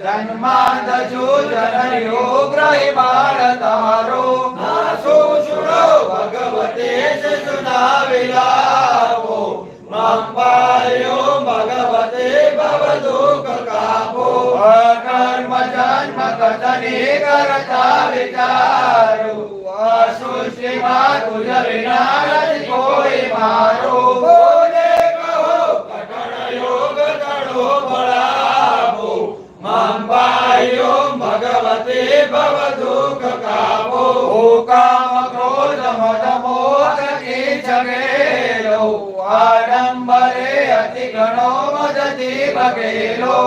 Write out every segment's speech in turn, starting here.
જન્માદ જો જનયો ગ્રહી ભારતારો નાસો સુરો ભગવતે સુનાવિલાવો મંપાયો ભગવતે ભવદુઃખ કાપો કર્મ જન્મ કદને કરતા વિચારો સૃષ્ટિમાં ગુજરનાર કોઈ મારો બોલે કહો કઠણ યોગ તણો બળાવો ભવ દુઃખ કાપો કામ ક્રોધ મદ મોહ જગેલો આડંબરે અતિ ઘણો મદતી ભગેલો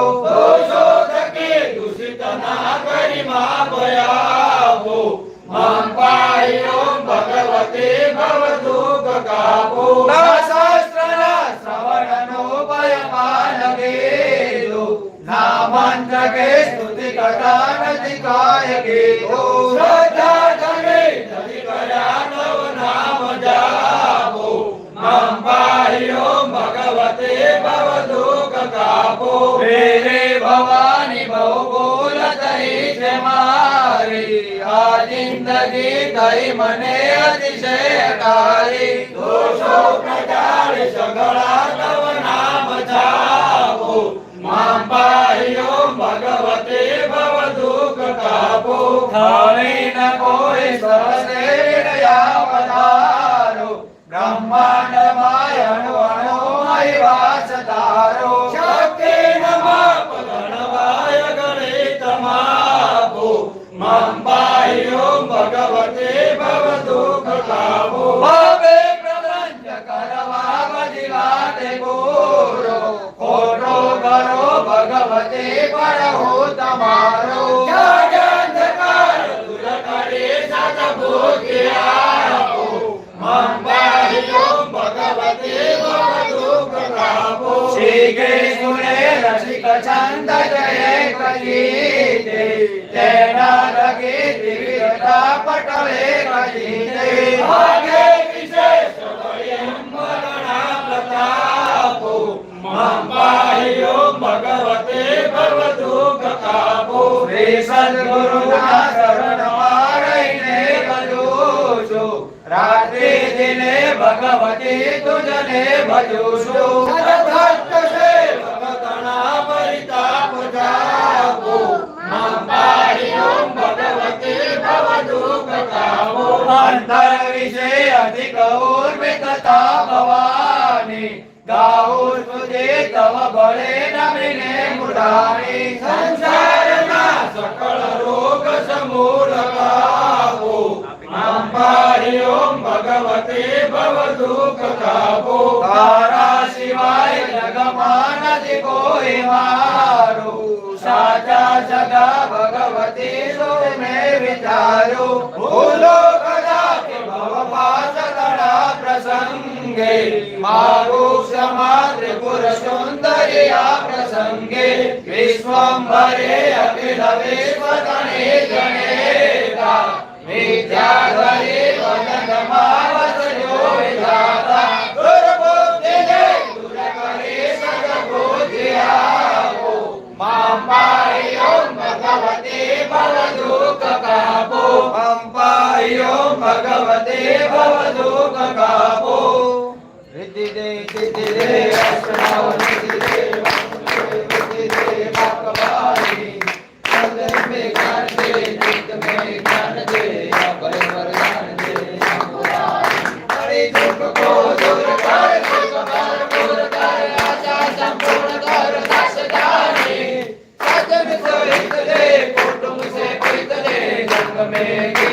કરતા નથી કાય ગેલો શ્રદ્ધા ધરે નથી કર્યા નવ નામ જાપો માં પાયો ભગવતી ભવ દુઃખ કાપો વેરે ભવાની બહુ બોલ થઈ છે મારી આ જિંદગી થઈ મને પ્રચાર સગળા નામ ભગવતી થાળી ન કોઈ સહસેરયા પધારો. બ્રહ્માંડ માય અણુ અણુ વાસ તારો गुणे छंद जय कलीते तेना लगे दिव्यता पटले कलीते आगे विशेष स्वयंवरणा प्रतापो माम्बाहियो भगवते भगवतो कथापो हे शरण शरणमारैने भजोषो रात्रि दिने भगवते तुझने भजोजो અંતર વિશે અધિક ઉર્મિતતા ભવાની ગાઉ તુજે તવ બળે નમીને મુરારી. સંસારના સકળ રોગ સમૂળ કાપો. માં પાયો ભગવતી ભવ દુઃખ કાપો. તારા સિવાય જગમાં નથી કોઈ મારું. સાચા સગા ભગવતી સો મેં વિચાર્યું. ભૂલો प्रसङ्गे मारुषमातृपुरसुन्दर्या प्रसङ्गे विश्वम्बरे अखिलवेश्वगणे गणे विद्याधरे भगवते भवलोककामो हृदिदे हृदिदे अष्टमो हृदिदे हृदिदे भगवानी सदन में ज्ञान दे चित्त में ज्ञान दे अपने वरदान दे हरि दुख को दूर कर सुख भर पूर्ण कर आशा संपूर्ण कर दस दानी सजन को हित दे कुटुंब से प्रीत दे जन्म में